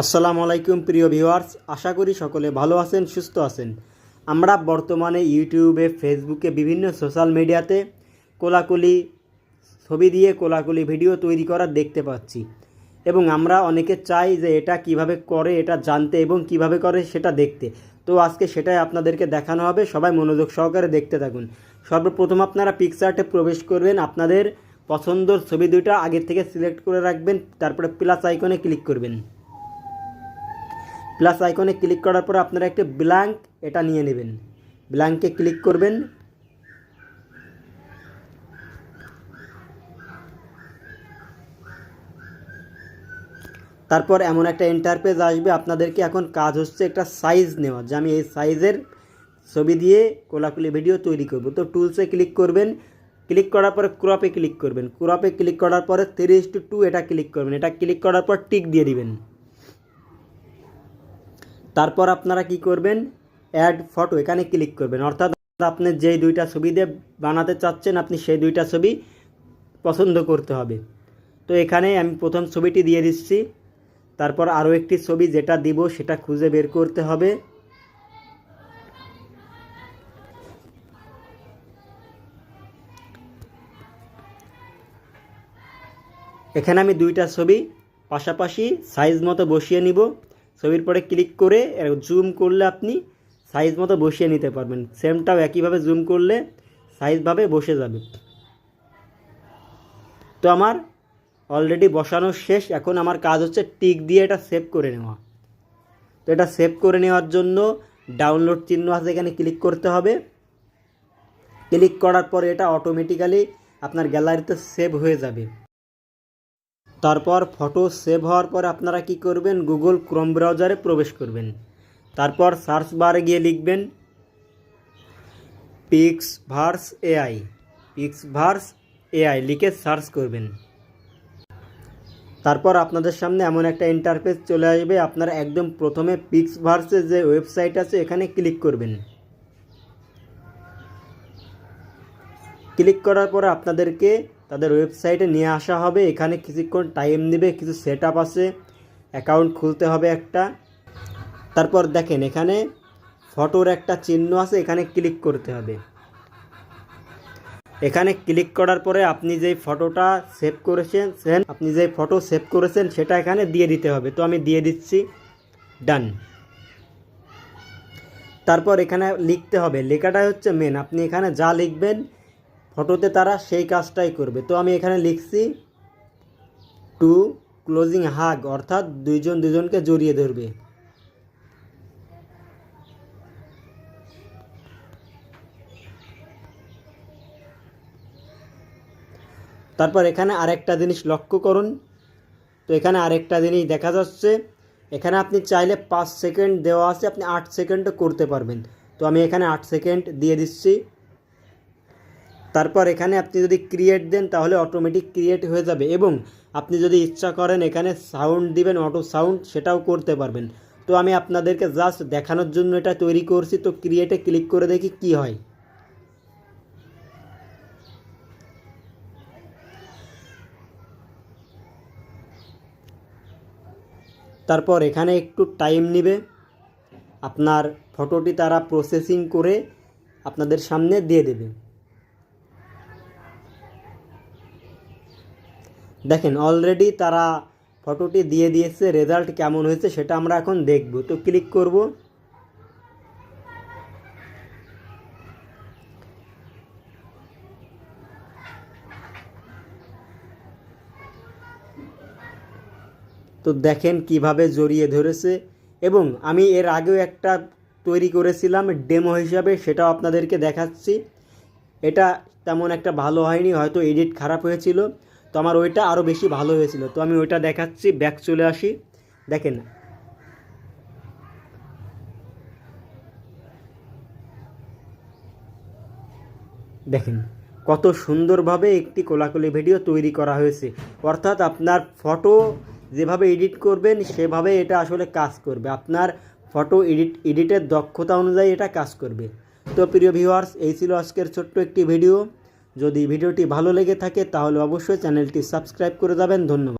আসসালামু আলাইকুম, প্রিয় ভিউয়ার্স। আশা করি সকলে ভালো আছেন, সুস্থ আছেন। আমরা বর্তমানে ইউটিউবে, ফেসবুকে, বিভিন্ন সোশ্যাল মিডিয়াতে কোলাকুলি, ছবি দিয়ে কোলাকুলি ভিডিও তৈরি করা দেখতে পাচ্ছি। এবং আমরা অনেকে চাই যে এটা কীভাবে করে, এটা জানতে এবং কীভাবে করে সেটা দেখতে। তো আজকে সেটাই আপনাদেরকে দেখানো হবে। সবাই মনোযোগ সহকারে দেখতে থাকুন। সর্বপ্রথম আপনারা পিকচারটে প্রবেশ করবেন। আপনাদের পছন্দর ছবি দুইটা আগে থেকে সিলেক্ট করে রাখবেন। তারপরে প্লাস আইকনে ক্লিক করবেন। প্লাস আইকনে ক্লিক করার পর আপনারা একটা ব্ল্যাঙ্ক এটা নিয়ে নেবেন। ব্ল্যাঙ্কে ক্লিক করবেন। তারপর এমন একটা ইন্টারপেজ আসবে, আপনাদেরকে এখন কাজ হচ্ছে একটা সাইজ নেওয়া যে আমি এই সাইজের ছবি দিয়ে কোলাকুলি ভিডিও তৈরি করব। তো টুলসে ক্লিক করবেন। ক্লিক করার পরে ক্রপে ক্লিক করবেন। ক্রপে ক্লিক করার পরে থ্রি টু এটা ক্লিক করবেন। এটা ক্লিক করার পর টিক দিয়ে দিবেন। তারপর আপনারা কি করবেন? অ্যাড ফটো এখানে ক্লিক করবেন। অর্থাৎ আপনি যেই দুইটা ছবি দিয়ে বানাতে চাচ্ছেন, আপনি সেই দুইটা ছবি পছন্দ করতে হবে। তো এখানে আমি প্রথম ছবিটি দিয়ে দিচ্ছি। তারপর আরও একটি ছবি যেটা দিব, সেটা খুঁজে বের করতে হবে। এখানে আমি দুইটা ছবি পাশাপাশি সাইজ মতো বসিয়ে নিব। ছবির পরে ক্লিক করে জুম করলে আপনি সাইজ মতো বসিয়ে নিতে পারবেন। সেমটাও একইভাবে জুম করলে সাইজভাবে বসে যাবে। তো আমার অলরেডি বসানো শেষ। এখন আমার কাজ হচ্ছে টিক দিয়ে এটা সেভ করে নেওয়া। তো এটা সেভ করে নেওয়ার জন্য ডাউনলোড চিহ্ন আছে এখানে ক্লিক করতে হবে। ক্লিক করার পরে এটা অটোমেটিক্যালি আপনার গ্যালারিতে সেভ হয়ে যাবে। তারপর ফটো সেভ হওয়ার পর আপনারা কি করবেন? গুগল ক্রোম ব্রাউজারে প্রবেশ করবেন। তারপর সার্চ বারে গিয়ে লিখবেন PixVerse AI PixVerse AI লিখে সার্চ করবেন। তারপর আপনাদের সামনে এমন একটা ইন্টারফেস চলে আসবে। আপনারা একদম প্রথমে পিক্স ভার্সের যে ওয়েবসাইট আছে, এখানে ক্লিক করবেন। ক্লিক করার পর আপনাদেরকে তাদের ওয়েবসাইটে নিয়ে আসা হবে। এখানে কিছুক্ষণ টাইম নেবে, কিছু সেট আপ আছে অ্যাকাউন্ট খুলতে হবে একটা। তারপর দেখেন, এখানে ফটোর একটা চিহ্ন আছে, এখানে ক্লিক করতে হবে। এখানে ক্লিক করার পরে আপনি যেই ফটোটা সেভ করেছেন সেন আপনি যেই ফটো সেভ করেছেন, সেটা এখানে দিয়ে দিতে হবে। তো আমি দিয়ে দিচ্ছি ডান তারপর এখানে লিখতে হবে। লেখাটাই হচ্ছে মেন আপনি এখানে যা লিখবেন ফটোতে তারা সেই কাজটাই করবে। তো আমি এখানে লিখছি টু ক্লোজিং হাগ অর্থাৎ দুইজন দুজনকে জড়িয়ে ধরবে। তারপর এখানে আরেকটা জিনিস লক্ষ্য করুন। তো এখানে আরেকটা জিনিস দেখা যাচ্ছে, এখানে আপনি চাইলে পাঁচ সেকেন্ড দেওয়া আছে, আপনি আট সেকেন্ডও করতে পারবেন। তো আমি এখানে আট সেকেন্ড দিয়ে দিচ্ছি। তারপর এখানে আপনি যদি ক্রিয়েট দেন, তাহলে অটোমেটিক ক্রিয়েট হয়ে যাবে এবং আপনি যদি ইচ্ছা করেন এখানে সাউন্ড দিবেন অটো সাউন্ড সেটাও করতে পারবেন। তো আমি আপনাদেরকে জাস্ট দেখানোর জন্য এটা তৈরি করছি, তো ক্রিয়েটে ক্লিক করে দেখি কি হয়। তারপর এখানে একটু টাইম নেবে। আপনার ফটোটি তারা প্রসেসিং করে আপনাদের সামনে দিয়ে দেবে। দেখেন অলরেডি তারা ফটোটি দিয়ে দিয়েছে রেজাল্ট কেমন হয়েছে সেটা আমরা এখন দেখব। তো ক্লিক করব। তো দেখেন কীভাবে জড়িয়ে ধরেছে। এবং আমি এর আগেও একটা তৈরি করেছিলাম ডেমো হিসাবে, সেটাও আপনাদেরকে দেখাচ্ছি। এটা তেমন একটা ভালো হয়নি, হয়তো এডিট খারাপ হয়েছিল। তো আমার ওইটা আরও বেশি ভালো হয়েছিল। তো আমি ওইটা দেখাচ্ছি, ব্যাক চলে আসি। দেখেন। দেখেন, কত সুন্দরভাবে একটি কোলাকুলি ভিডিও তৈরি করা হয়েছে। অর্থাৎ আপনার ফটো যেভাবে এডিট করবেন, সেভাবে এটা আসলে কাজ করবে। আপনার ফটো এডিট, এডিটের দক্ষতা অনুযায়ী এটা কাজ করবে। তো প্রিয় ভিউয়ার্স এই ছিল আজকের ছোট্ট একটি ভিডিও। যদি ভিডিওটি ভালো লেগে থাকে তাহলে অবশ্যই চ্যানেলটি সাবস্ক্রাইব করে যাবেন। ধন্যবাদ।